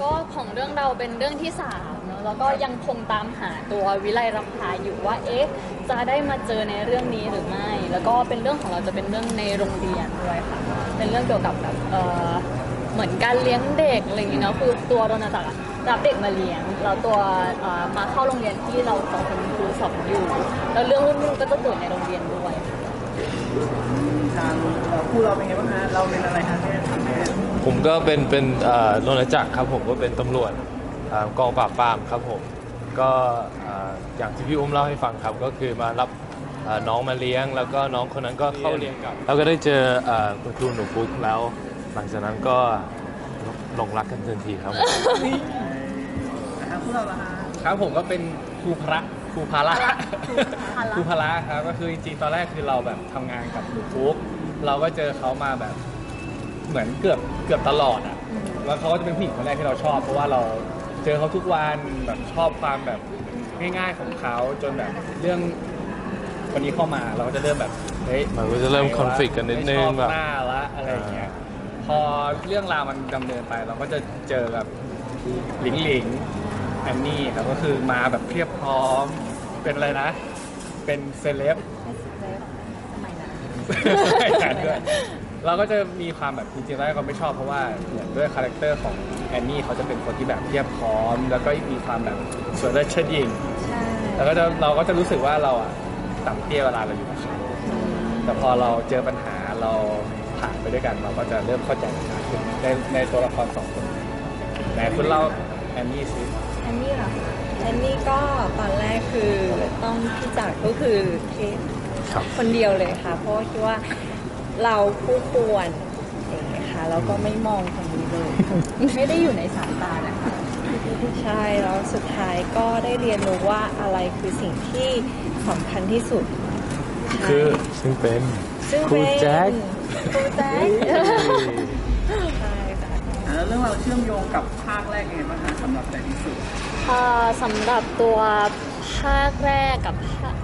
ก็ของเรื่องเราเป็นเรื่องที่สามเนอะแล้วก็ยังคงตามหาตัววิไลรำพาอยู่ว่าเอ๊ะจะได้มาเจอในเรื่องนี้หรือไม่ แล้วก็เป็นเรื่องของเราจะเป็นเรื่องในโรงเรียนด้วยค่ะเป็นเรื่องเกี่ยวกับแบบเออเหมือนการเลี้ยงเด็กอะไรอย่างเงี้ยเนาะคือตัวโรนาตักอะรับเด็กมาเลี้ยงแล้วตัวเอ่อมาเข้าโรงเรียนที่เราสองคนครูสอนอยู่แล้วเรื่องรุ่นๆก็จะเกิดในโรงเรียนด้วย ทางเอ่อคู่เราเป็นไงบ้างฮะเราเป็นอะไรฮะแม่ ผมก็เป็นเป็นเอ่อโรนจักรครับผมก็เป็นตำรวจเอ่อกองปราบปรามครับผมก็เอ่ออย่างที่พี่อุ้มเล่าให้ฟังครับก็คือมารับเอ่อน้องมาเลี้ยง แล้วก็น้องคนนั้นก็เข้าเรียนกับแล้วก็ได้เจอเอ่อคุณครูหนูปุ๊กแล้ว หลังจากนั้นก็หลงรักกันทันทีครับผมแต่ทางคู่เราละฮะครับผมก็เป็นครูพระครูพาระครูพาระครูพาระครับก็คือจริงๆตอนแรกคือเราแบบทำงานกับหนูฟุกเราก็เจอเขามาแบบ เหมือนเกือบเกือบตลอดอะแล้วเขาก็จะเป็นผู้หญิงคนแรกที่เราชอบ เพราะว่าเราเจอเขาทุกวันแบบชอบความแบบง่ายๆของเขาจนแบบเรื่องวันนี้เข้ามาเราก็จะเริ่มแบบเฮ้ยมันก็จะเริ่ม conflict กันนิดนึงไม่ชอบแบบ หน้าละอะไรอย่างเงี้ยพอเรื่องราวมันดำเนินไปเราก็จะเจอกับหลิงหลิงแอนนี่ครับก็คือมาแบบเพียบพร้อมเป็นอะไรนะ เป็นเซเลบ สมัยนั้นใช่ด้วย เราก็จะมีความแบบจริงๆแล้วก็ไม่ชอบเพราะว่าเหมือนด้วยคาแรคเตอร์ของแอนนี่เขาจะเป็นคนที่แบบเพียบพร้อม แล้วก็มีความแบบสวยเลิศเชิดหญิงใช่แล้วก็จะเราก็จะรู้สึกว่าเราอะต่ำเตี้ยเวลาเราอยู่กับเขาแต่พอเราเจอปัญหาเราผ่านไปด้วยกันเราก็จะเริ่มเข้าใจกันมากขึ้นในในตัวละครสองคนไหนคุณเล่าแอนนี่สิแอนนี่เหรอคะแอนนี่ก็ตอนแรกคือต้องพี่จักรก็คือเคสครับคนเดียวเลยค่ะ เพราะว่าคิดว่า เราคู่ควรอย่างเงี้ยค่ะแล้วก็ไม่มองคนนี้เลย ไม่ได้อยู่ในสายตานะคะใช่แล้วสุดท้ายก็ได้เรียนรู้ว่าอะไรคือสิ่งที่สำคัญที่สุดใช่คือซึ่งเป็นซึ่งครูเป็นแจ็ค ครูแจ็คใช่ค่ะ อ่าแล้วเรื่องเราวเชื่อมโยงกับภาคแรกยังไงบ้างฮะสำหรับใจที่สุด เอ่อสำหรับตัวภาคแรกกับภาค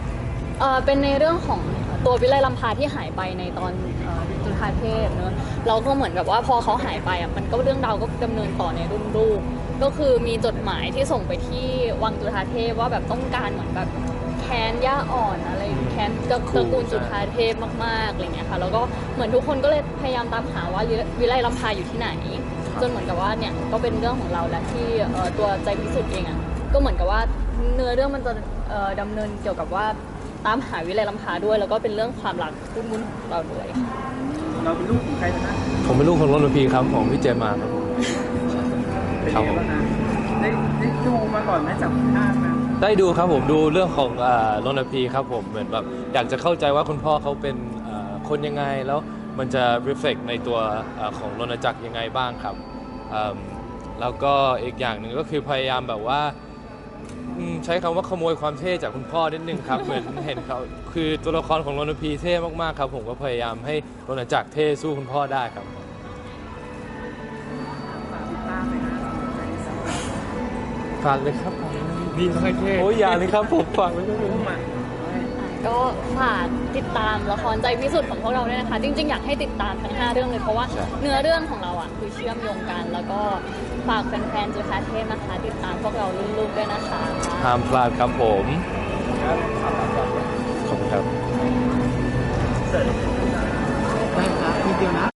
เอ่อเป็นในเรื่องของ ตัววิไลลำพาที่หายไปในตอนเอ่อจุฑาเทพเนอะเราก็เหมือนกับว่าพอเขาหายไปอะมันก็เรื่องราวก็ดำเนินต่อในรุ่นลูกก็คือมีจดหมายที่ส่งไปที่วังจุฑาเทพว่าแบบต้องการเหมือนแบบแค้นย่าอ่อนอะไรแค้นตระกูลจุฑาเทพมากๆอะไรเงี้ยค่ะแล้วก็เหมือนทุกคนก็เลยพยายามตามหาว่าวิไลลำพาอยู่ที่ไหน จนเหมือนกับว่าเนี่ยก็เป็นเรื่องของเราแหละที่เอ่อตัวใจพิสุทธิ์เองอะก็เหมือนกับว่าเนื้อเรื่องมันจะเอ่อดำเนินเกี่ยวกับว่า ตามหาวิไลลำพาด้วย แล้วก็เป็นเรื่องความรักวุ้นๆของเราด้วย เราเป็นลูกของใครนะฮะผมเป็นลูกของโรนพีครับของพี่เจมาครับผม เป็นครับยังผมไงบ้างฮะได้ได้ดูมาก่อนไหมจากภาคนะได้ดูครับผมดูเรื่องของเอ่อโรนพีครับผมเหมือนแบบอยากจะเข้าใจว่าคุณพ่อเขาเป็นเอ่อคนยังไงแล้วมันจะ reflect ในตัวเอ่อของโรนจักรยังไงบ้างครับเอิ่มแล้วก็อีกอย่างหนึ่งก็คือพยายามแบบว่า อืมใช้คำว่าขโมยความเท่จากคุณพ่อนิดนึงครับ เหมือนเห็นเขาคือตัวละครของโรนพีเท่มากๆครับผมก็พยายามให้โรนจักรเท่สู้คุณพ่อได้ครับ ฝากติดตามเลยนะสำหรับใจที่สุดฝากเลยครับนี่ต้องให้เท่โอ้ยอย่าเลยครับผมฝากเลยครับผมมา ก็ฝากติดตามละครใจพิสุทธิ์ของพวกเราด้วยนะคะ จริง ๆ อยากให้ติดตามทั้ง 5 เรื่องเลยเพราะว่าเนื้อเรื่องของเราอะคือเชื่อมโยงกัน แล้วก็ฝากแฟนๆจุฬาเทพนะคะ ติดตามพวกเราลูกๆด้วยนะคะห้ามพลาดครับผมครับขอบคุณครับขอบคุณครับ ได้ครับทีเดียวนะ